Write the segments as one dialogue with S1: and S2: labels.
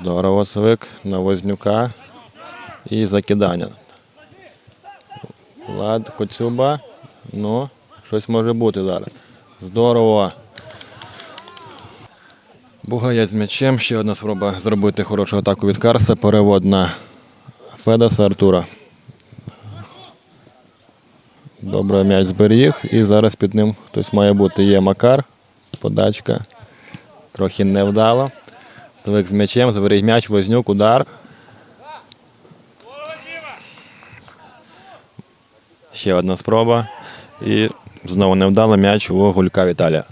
S1: Здорово, свик на Вознюка і закидання. Влад, Коцюба. Ну, щось може бути зараз. Здорово. Бугає з м'ячем. Ще одна спроба зробити хорошу атаку від Карса. Перевод на Федаса Артура. Добре, м'яч зберіг. І зараз під ним хтось має бути. Є Макар. Подачка. Трохи невдало. Звик з м'ячем, зберіг м'яч, Вознюк, удар. Ще одна спроба. І знову невдало м'яч у Гулька Віталія.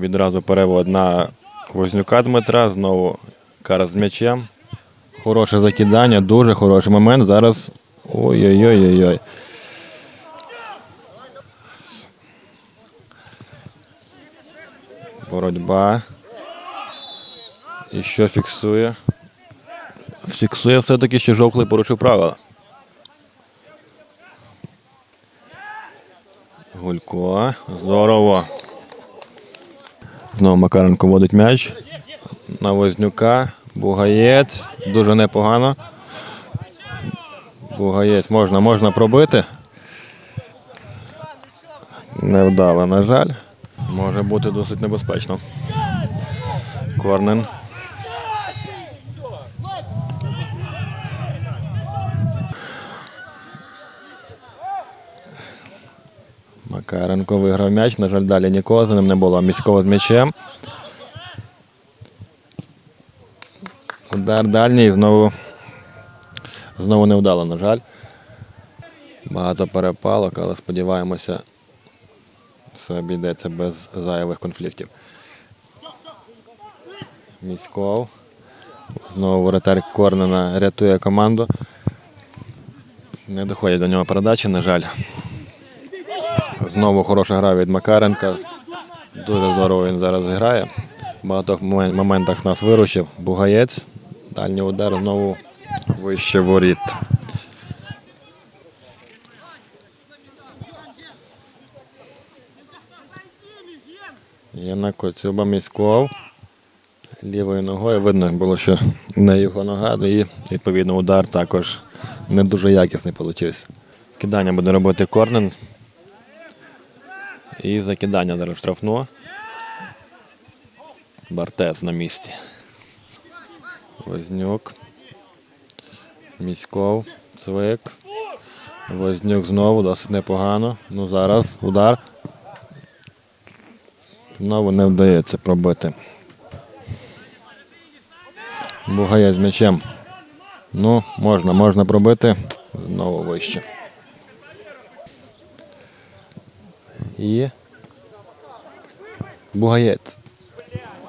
S1: Відразу перевод на Вознюка Дмитра. Знову кара з м'ячем. Хороше закидання, дуже хороший момент. Зараз. Ой-ой-ой-ой-ой. Боротьба. І що фіксує? Фіксує все-таки, що жовклий порушив правила. Гулько. Здорово. Знову Макаренко водить м'яч. На Вознюка. Бугаєць. Дуже непогано. Бугаєць можна, можна пробити. Невдало, на жаль. Може бути досить небезпечно. Корнен. Макаренко виграв м'яч. На жаль, далі нікого за ним не було. Міського з м'ячем. Удар дальній знову. Знову не вдало, на жаль. Багато перепалок, але сподіваємося, все обійдеться без зайвих конфліктів. Міськов. Знову воротар Корнена рятує команду. Не доходять до нього передачі, на жаль. Знову хороша гра від Макаренка. Дуже здорово він зараз грає. В багатьох моментах нас виручив. Бугаєць. Дальній удар знову вище воріт. Є на Коцюба Міськов. Лівою ногою видно було, що не його нога, і відповідно удар також не дуже якісний вийшов. Кидання буде робити Корнен. І закидання зараз штрафну. Бартес на місці. Вознюк. Міськов. Цвик. Вознюк знову досить непогано. Ну зараз удар. Знову не вдається пробити. Бугає з м'ячем. Ну, можна, можна пробити. Знову вище. І. Бугаєць.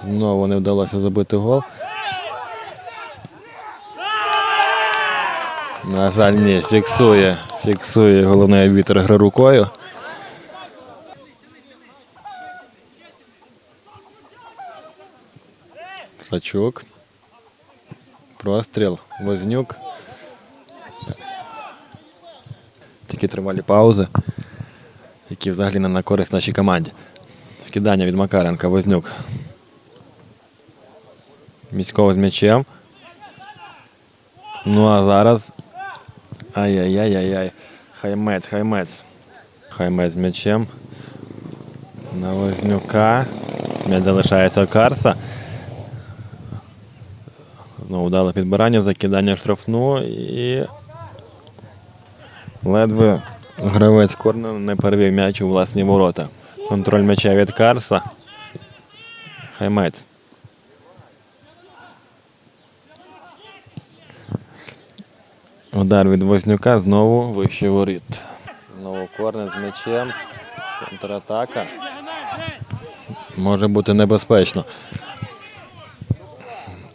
S1: Знову не вдалося забити гол. На жаль, ні, фіксує. Фіксує головний арбітр гри рукою. Сачук. Простріл. Вознюк. Такі тривалі паузи, які взагалі не на користь нашій команді. Вкидання від Макаренка, Вознюк. Міського з м'ячем. Ну а зараз. Ай-яй-яй-яй-яй. Хаймет, хаймет. Хаймет з м'ячем. На Вознюка. М'яч залишається Карса. Знову дали підбирання, закидання штрафну і ледве гравець Корнер не перевів м'яч у власні ворота. Контроль м'яча від Карса. Хаймець. Удар від Вознюка знову вище воріт. Знову корнер з м'ячем. Контратака. Може бути небезпечно.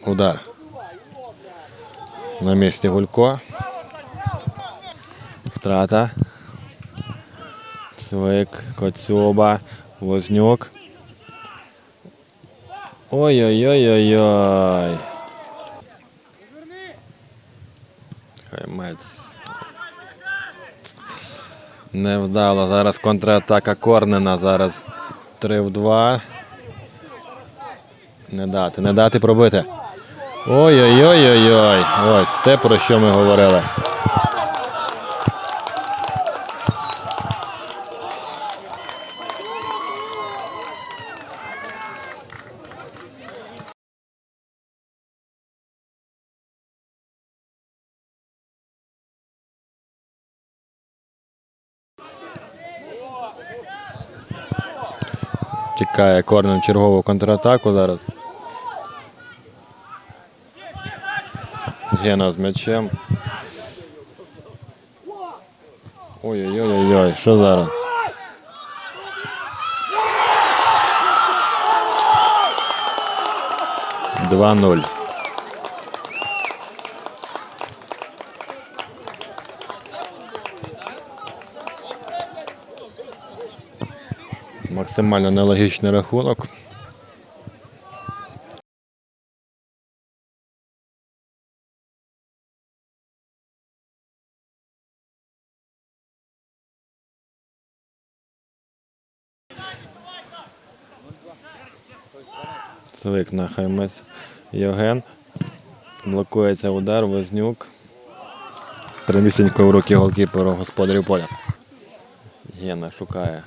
S1: Удар. На місці Гулько. Втрата. Цвик, Коцюба, Вознюк. Ой-ой-ой-ой-ой. Хаймець. Невдало. Зараз контратака Корнена. Зараз 3 в 2. Не дати, не дати пробити. Ой-ой-ой-ой-ой. Ось те, про що ми говорили. Чекає корнем чергову контратаку зараз. Гена з м'ячем. Ой-ой-ой-ой, що зараз? Два Максимально нелогічний рахунок. Цвик на Хаймес Євген. Блокується удар, Вознюк. Примісінько в руки голкіперу господарів поля. Гена шукає.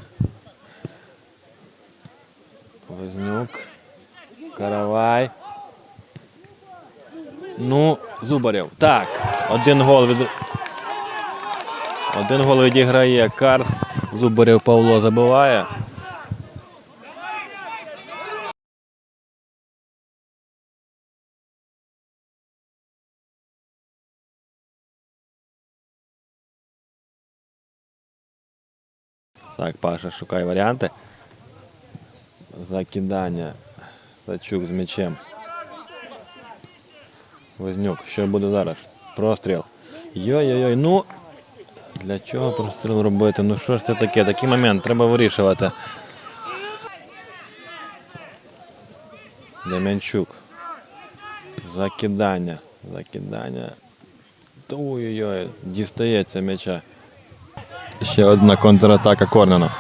S1: Вознюк. Каравай. Ну, Зубарєв. Так. Один гол від. Один гол відіграє Карс. Зубарєв Павло забиває. Так, Паша шукає варіанти. Закидання. Сачук з м'ячем. Вознюк. Що буде зараз? Простріл. Йой-йой-йой. Ну. Для чого простріл робити? Ну що ж це таке? Такий момент треба вирішувати. Дем'янчук. Закидання. Закидання. Ой-ой-ой. Дістається м'яча. Ще одна контратака Корнена.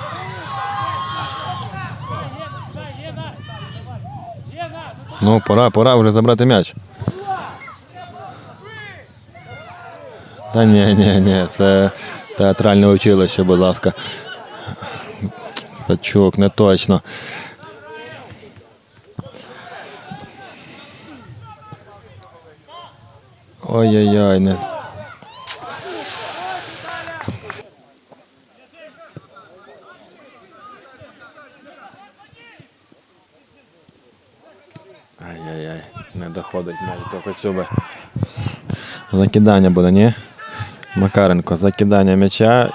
S1: Ну, пора, пора вже забрати м'яч. Та ні, ні, ні, це театральне училище, будь ласка. Сачок, не точно. Ой-ой-ой, не. Навіть. Закидання буде, ні? Макаренко, закидання м'яча.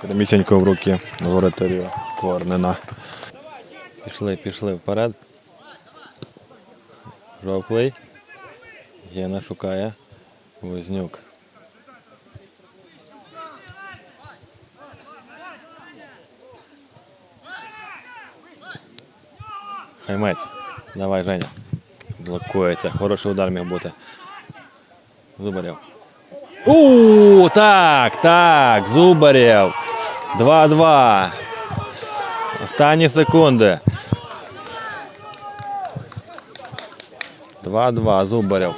S1: Прямісінько в руки воротарю Корнена. Пішли, пішли вперед. Жовклий. Гена шукає. Вознюк. Хаймець. Давай, Женя. Блокується. Хороший удар міг бути. Зубарєв. У, так, так, Зубарєв. 2-2. Останні секунди. 2-2, Зубарєв.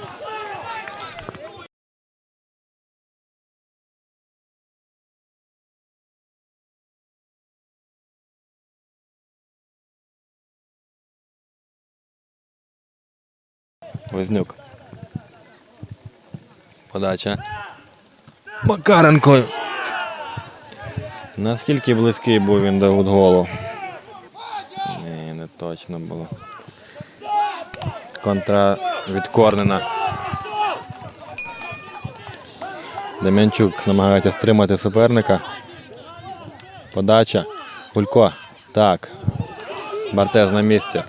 S1: Вознюк. Подача. Макаренко. Наскільки близький був він до голу? Ні, не точно було. Контра від Корнена. Дем'янчук намагається стримати суперника. Подача. Пулько. Так. Бартез на місці.